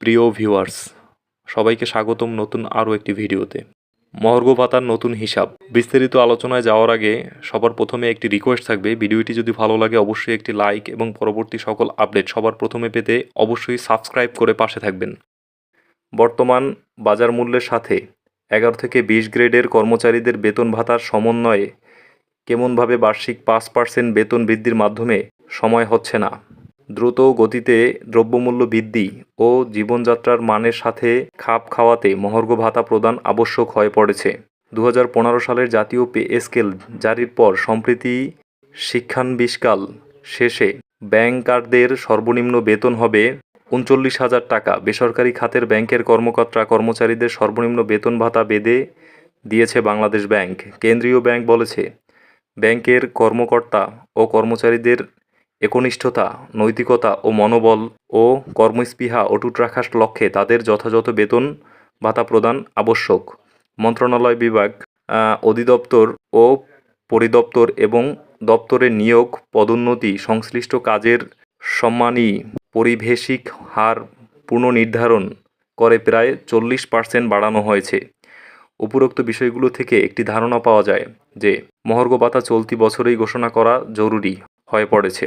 প্রিয় ভিউয়ার্স, সবাইকে স্বাগতম নতুন আরও একটি ভিডিওতে। মহর্ঘ ভাতার নতুন হিসাব। বিস্তারিত আলোচনায় যাওয়ার আগে সবার প্রথমে একটি রিকোয়েস্ট থাকবে। ভিডিওটি যদি ভালো লাগে, অবশ্যই একটি লাইক এবং পরবর্তী সকল আপডেট সবার প্রথমে পেতে অবশ্যই সাবস্ক্রাইব করে পাশে থাকবেন। বর্তমান বাজার মূল্যের সাথে এগারো থেকে বিশ গ্রেডের কর্মচারীদের বেতন ভাতার সমন্বয়ে কেমনভাবে বার্ষিক পাঁচ পার্সেন্ট বেতন বৃদ্ধির মাধ্যমে সময় হচ্ছে না। দ্রুত গতিতে দ্রব্যমূল্য বৃদ্ধি ও জীবনযাত্রার মানের সাথে খাপ খাওয়াতে মহর্ঘ ভাতা প্রদান আবশ্যক হয়ে পড়েছে। দু হাজার পনেরো সালের জাতীয় পে স্কেল জারির পর সম্প্রতি শিক্ষানবিষ্কাল শেষে ব্যাংকারদের সর্বনিম্ন বেতন হবে উনচল্লিশ হাজার টাকা। বেসরকারি খাতের ব্যাংকের কর্মকর্তা কর্মচারীদের সর্বনিম্ন বেতন ভাতা বেঁধে দিয়েছে বাংলাদেশ ব্যাংক। কেন্দ্রীয় ব্যাংক বলেছে, ব্যাংকের কর্মকর্তা ও কর্মচারীদের একনিষ্ঠতা, নৈতিকতা ও মনোবল ও কর্মস্পৃহা অটুট রাখার লক্ষ্যে তাদের যথাযথ বেতন ভাতা প্রদান আবশ্যক। মন্ত্রণালয় বিভাগ অধিদপ্তর ও পরিদপ্তর এবং দপ্তরের নিয়োগ, পদোন্নতি, সংশ্লিষ্ট কাজের সম্মানী পরিবেশিক হার পুনর্নির্ধারণ করে প্রায় চল্লিশ পার্সেন্ট বাড়ানো হয়েছে। উপরোক্ত বিষয়গুলো থেকে একটি ধারণা পাওয়া যায় যে, মহর্ঘ ভাতা চলতি বছরেই ঘোষণা করা জরুরি হয়ে পড়েছে।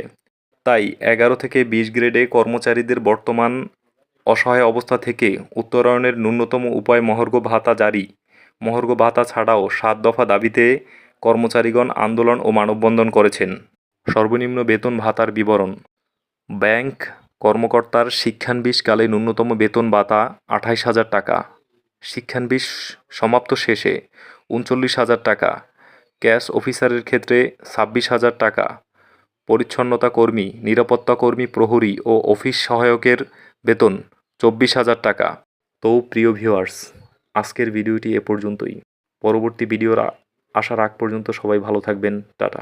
তাই এগারো থেকে বিশ গ্রেডে কর্মচারীদের বর্তমান অসহায় অবস্থা থেকে উত্তরায়ণের ন্যূনতম উপায় মহর্ঘ ভাতা জারি। মহর্ঘ ভাতা ছাড়াও সাত দফা দাবিতে কর্মচারীগণ আন্দোলন ও মানববন্ধন করেছেন। সর্বনিম্ন বেতন ভাতার বিবরণ। ব্যাংক কর্মকর্তার শিক্ষানবিশকালে ন্যূনতম বেতন ভাতা আঠাইশ হাজার টাকা। শিক্ষানবিশ সমাপ্ত শেষে উনচল্লিশ হাজার টাকা। ক্যাশ অফিসারের ক্ষেত্রে ছাব্বিশ হাজার টাকা। পরিচ্ছন্নতা কর্মী, নিরাপত্তা কর্মী প্রহরী ও অফিস সহায়কের বেতন চব্বিশ হাজার টাকা। তো প্রিয় ভিউয়ার্স, আজকের ভিডিওটি এ পর্যন্তই। পরবর্তী ভিডিওর আসার আগ পর্যন্ত সবাই ভালো থাকবেন। টাটা।